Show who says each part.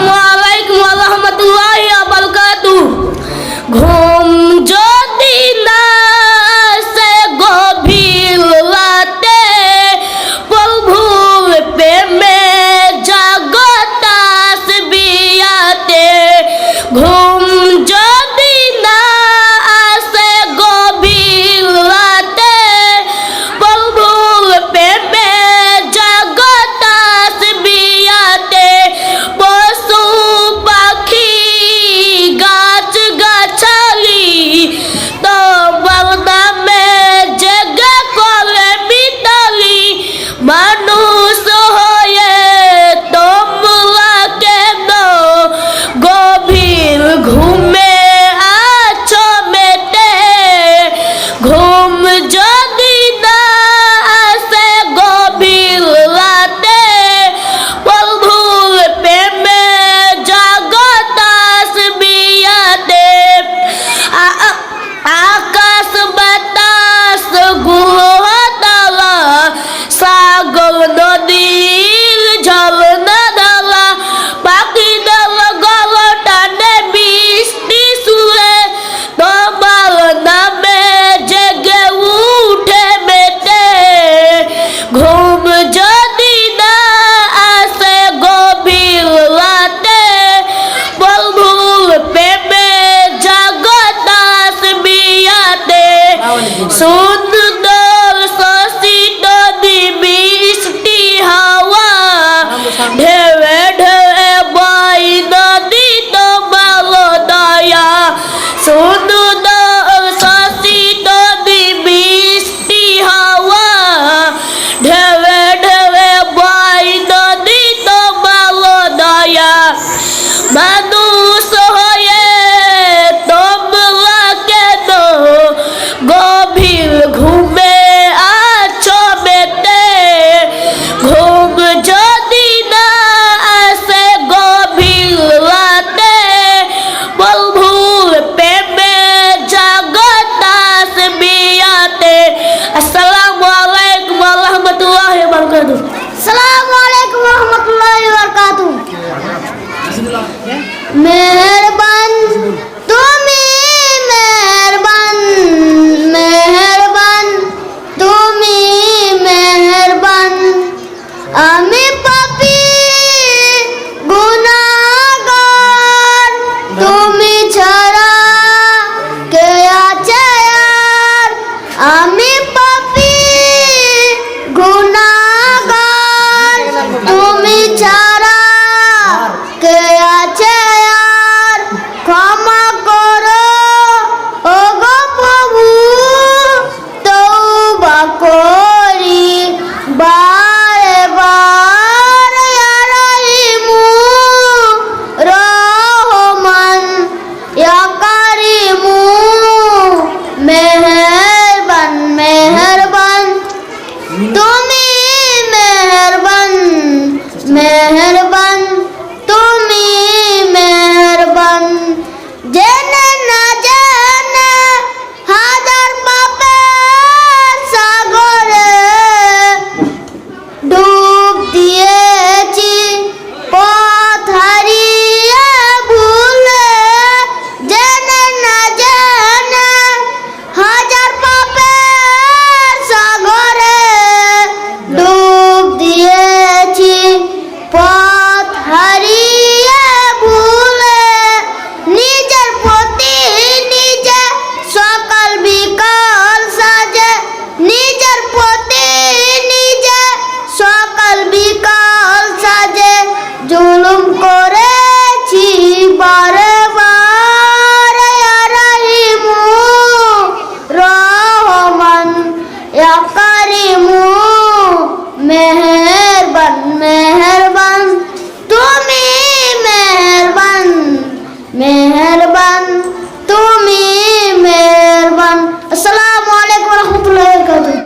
Speaker 1: আসসালামু আলাইকুম ওয়া রাহমাতুল্লাহি ওয়া বারাকাতুহু। ঘুম যদি না সে গভীর রাতে, প্রভু প্রেমে জাগতাস বিয়াতে ঘুম
Speaker 2: Oh.